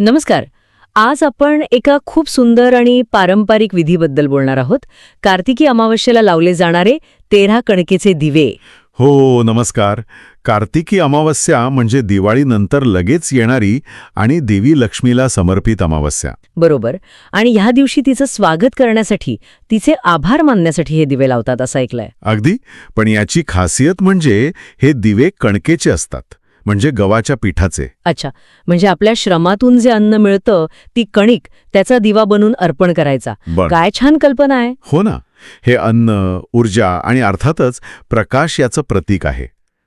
नमस्कार. आज आपण एका खूप सुंदर आणि पारंपरिक विधीबद्दल बोलणार आहोत. कार्तिकी अमावस्येला लावले जाणारे तेरा कणकेचे दिवे. हो नमस्कार. कार्तिकी अमावस्या म्हणजे दिवाळीनंतर लगेच येणारी आणि देवी लक्ष्मीला समर्पित अमावस्या. बरोबर. आणि ह्या दिवशी तिचं स्वागत करण्यासाठी तिचे आभार मानण्यासाठी हे दिवे लावतात असं ऐकलंय. अगदी. पण याची खासियत म्हणजे हे दिवे कणकेचे असतात. म्हणजे गव्हाच्या पिठाचे. अच्छा. म्हणजे आपल्या श्रमातून जे अन्न मिळतं ती कणिक त्याचा दिवा बनून अर्पण करायचा. बर. काय छान कल्पना आहे. हो ना. हे अन्न ऊर्जा आणि अर्थातच प्रकाश याचं प्रतीक आहे.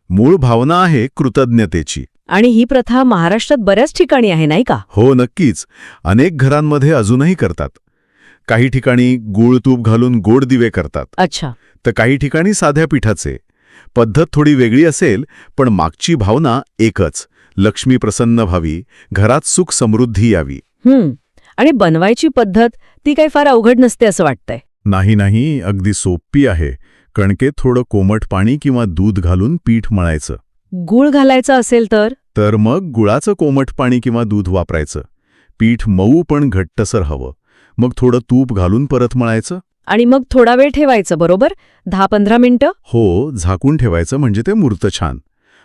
मूळ भावना आहे कृतज्ञतेची. आणि ही प्रथा महाराष्ट्रात बऱ्याच ठिकाणी आहे नाही का? हो नक्कीच. अनेक घरांमध्ये अजूनही करतात. काही ठिकाणी गूळ तूप घालून गोड दिवे करतात. अच्छा. तर काही ठिकाणी साध्या पिठाचे. पद्धत थोडी वेगळी असेल पण मागची भावना एकच. लक्ष्मी प्रसन्न व्हावी घरात सुख समृद्धी यावी. हम्म. आणि बनवायची पद्धत ती काही फार अवघड नसते असं वाटतंय. नाही नाही अगदी सोपी आहे. कणकेत थोडं कोमट पाणी किंवा दूध घालून पीठ मळायचं. गूळ घालायचा असेल तर? तर मग गुळाचं कोमट पाणी किंवा दूध वापरायचं. पीठ मऊ पण घट्टसर हवं. मग थोडं तूप घालून परत मळायचं. आणि मग थोडा वेळ ठेवायचं बरोबर? दहा पंधरा मिनिटं? हो झाकून ठेवायचं म्हणजे ते मूर्त छान.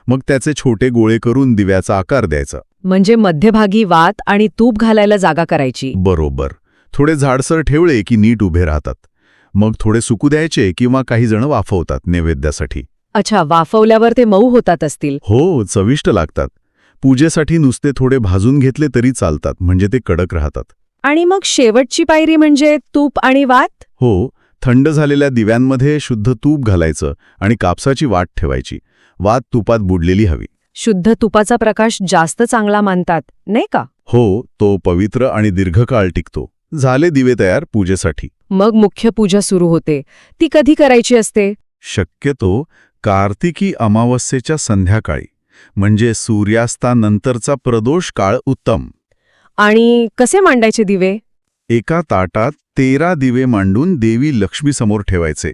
मग त्याचे छोटे गोळे करून दिव्याचा आकार द्यायचा. म्हणजे मध्यभागी वात आणि तूप घालायला जागा करायची. बरोबर. थोडे झाडसर ठेवले की नीट उभे राहतात. मग थोडे सुकू द्यायचे किंवा काही जण वाफवतात नैवेद्यासाठी. अच्छा वाफवल्यावर ते मऊ होतात असतील. हो चविष्ट लागतात. पूजेसाठी नुसते थोडे भाजून घेतले तरी चालतात म्हणजे ते कडक राहतात. आणि मग शेवटची पायरी म्हणजे तूप आणि वात? हो थंड झालेल्या दिव्यांमध्ये शुद्ध तूप घालायचं आणि कापसाची वाट ठेवायची. वात तुपात बुडलेली हवी. शुद्ध तुपाचा प्रकाश जास्त चांगला मानतात नाही का? हो तो पवित्र आणि दीर्घकाळ टिकतो. झाले दिवे तयार पूजेसाठी. मग मुख्य पूजा सुरू होते. ती कधी करायची असते? शक्यतो कार्तिकी अमावस्येच्या संध्याकाळी म्हणजे सूर्यास्तानंतरचा प्रदोष काळ उत्तम. आणि कसे मांडायचे दिवे? एका ताटात तेरा दिवे मांडून देवी लक्ष्मीसमोर ठेवायचे.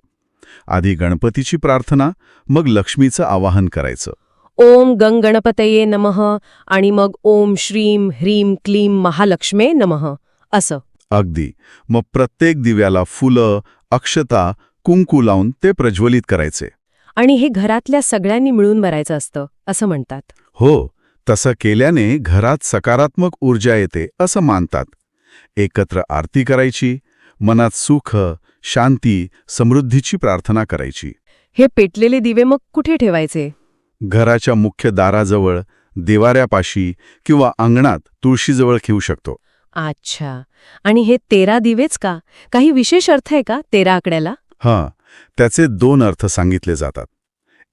आधी गणपतीची प्रार्थना मग लक्ष्मीचं आवाहन करायचं. ओम गंग गणपतये नमः आणि मग ओम श्रीम ह्रीम क्लीम महालक्ष्मे नमः. असं. अगदी. मग प्रत्येक दिव्याला फुलं अक्षता कुंकू लावून ते प्रज्वलित करायचे. आणि हे घरातल्या सगळ्यांनी मिळून भरायचं असतं असं म्हणतात. हो तसं केल्याने घरात सकारात्मक ऊर्जा येते असं मानतात. एकत्र आरती करायची मनात सुख शांती समृद्धीची प्रार्थना करायची. हे पेटलेले दिवे मग कुठे ठेवायचे? घराच्या मुख्य दाराजवळ देवाऱ्यापाशी किंवा अंगणात तुळशीजवळ ठेवू शकतो. अच्छा. आणि हे तेरा दिवेच का? काही विशेष अर्थ आहे का तेरा आकड्याला? हां त्याचे दोन अर्थ सांगितले जातात.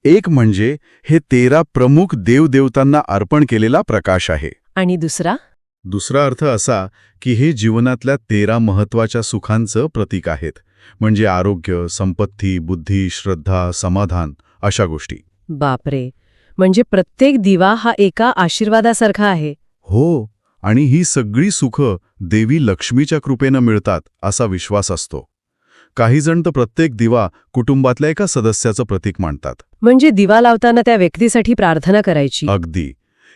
एक म्हणजे हे तेरा प्रमुख देवदेवतांना अर्पण केलेला प्रकाश आहे. आणि दुसरा? दुसरा अर्थ असा की हे जीवनातल्या तेरा महत्त्वाच्या सुखांचं प्रतीक आहेत म्हणजे आरोग्य संपत्ती बुद्धी श्रद्धा समाधान अशा गोष्टी. बापरे! म्हणजे प्रत्येक दिवा हा एका आशीर्वादासारखा आहे. हो आणि ही सगळी सुखं देवी लक्ष्मीच्या कृपेनं मिळतात असा विश्वास असतो. काही जण तर प्रत्येक दिवा कुटुंबातल्या एका सदस्याचं प्रतीक मानतात. म्हणजे दिवा लावताना त्या व्यक्तीसाठी प्रार्थना करायची. अगदी.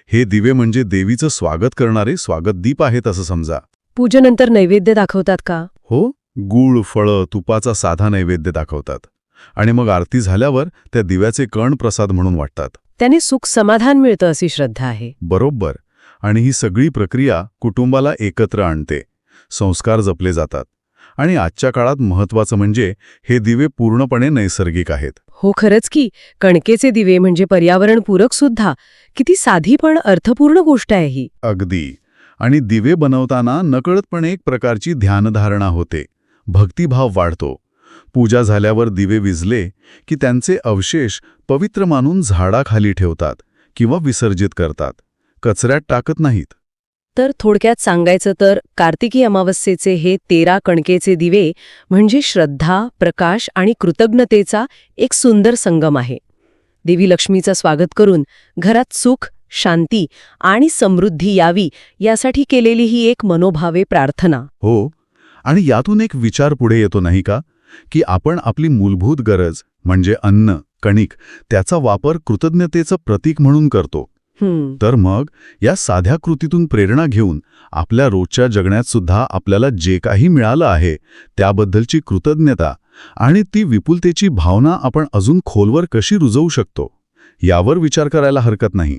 हे दिवे म्हणजे देवीचं स्वागत करणारे स्वागत दीप आहेत असं समजा. पूजेनंतर नैवेद्य दाखवतात का? हो गूळ फळं तुपाचा साधा नैवेद्य दाखवतात. आणि मग आरती झाल्यावर त्या दिव्याचे कण प्रसाद म्हणून वाटतात. त्याने सुख समाधान मिळतं अशी श्रद्धा आहे. बरोबर. आणि ही सगळी प्रक्रिया कुटुंबाला एकत्र आणते. संस्कार जपले जातात. आणि आजच्या काळात महत्वाचं म्हणजे हे दिवे पूर्णपणे नैसर्गिक आहेत. हो खरंच की कणकेचे दिवे म्हणजे पर्यावरणपूरक सुद्धा. किती साधी पण अर्थपूर्ण गोष्ट आहे ही. अगदी. आणि दिवे बनवताना नकळतपणे एक प्रकारची ध्यानधारणा होते. भक्तिभाव वाढतो. पूजा झाल्यावर दिवे विजले की त्यांचे अवशेष पवित्र मानून झाडाखाली ठेवतात किंवा विसर्जित करतात. कचऱ्यात टाकत नाहीत. तर थोडक्यात सांगायचं तर कार्तिकी अमावस्येचे हे तेरा कणकेचे दिवे म्हणजे श्रद्धा प्रकाश आणि कृतज्ञतेचा एक सुंदर संगम आहे. देवी लक्ष्मीचं स्वागत करून घरात सुख शांती आणि समृद्धी यावी यासाठी केलेली ही एक मनोभावे प्रार्थना. हो आणि यातून एक विचार पुढे येतो नाही का? की आपण आपली मूलभूत गरज म्हणजे अन्न कणिक त्याचा वापर कृतज्ञतेचं प्रतीक म्हणून करतो. तर मग या साध्या कृतीतून प्रेरणा घेऊन आपल्या रोजच्या जगण्यात सुद्धा आपल्याला जे काही मिळालं आहे त्याबद्दलची कृतज्ञता आणि ती विपुलतेची भावना आपण अजून खोलवर कशी रुजवू शकतो यावर विचार करायला हरकत नाही.